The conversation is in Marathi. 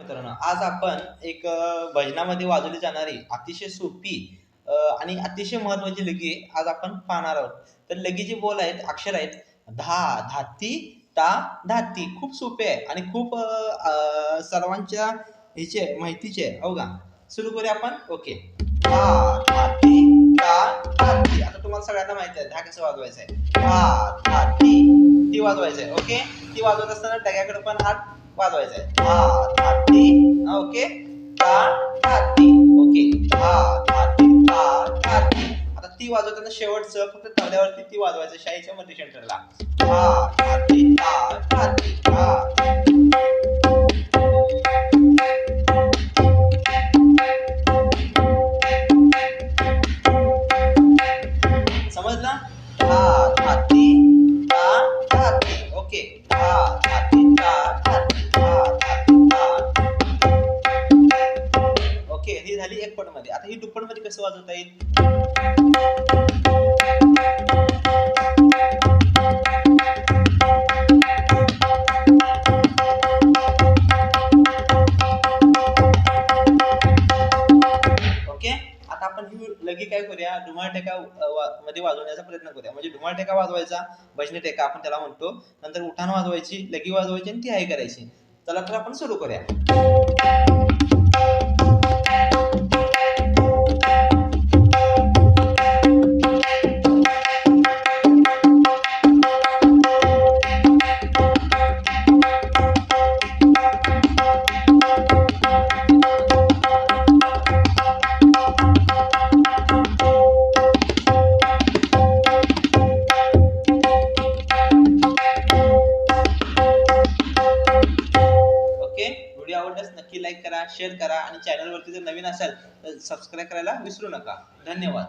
मित्रांनो आज आपण एक भजनामध्ये वाजवली जाणारी अतिशय सोपी आणि अतिशय महत्वाची लगी आज आपण पाहणार आहोत. तर लगीचे बोल आहेत अक्षर आहेत धा धाती ता धाती. खूप सोपे आहे आणि खूप सर्वांच्या ह्याचे माहितीचे आहे. हो का? सुरू करूया आपण? ओके. धा धाती ता धाती. आता तुम्हाला सगळ्यांना माहिती आहे धा कसं वाजवायचं आहे? धा धाती. ती वाजवायचं आहे. ओके? ती वाजवत असताना डग्याकडे पण हात वाजवायचं आहे धा धाती ओके ता धाती ओके धा धाती ता धाती आता ती वाजवताना शेवटचं फक्त तबल्यावरती ती वाजवायचं शाहीच्या मध्ये सेंटरला धा धाती ता धाती धा ओके एक पटमध्ये आता ही दुप्पटमध्ये कसं वाजवता येईल? ओके? आता आपण लगी काय करूया? धुमाळ टेका मध्ये वाजवण्याचा प्रयत्न करूया. म्हणजे धुमाळ टेका वाजवायचा भजनी टेका आपण त्याला म्हणतो. नंतर उठाण वाजवायची लगी वाजवायची आणि ती हाय करायची. चला तर आपण सुरू करूया. आवडल्यास नक्की लाईक करा शेअर करा आणि चॅनलवरती जर नवीन असाल तर सबस्क्राईब करायला विसरू नका. धन्यवाद.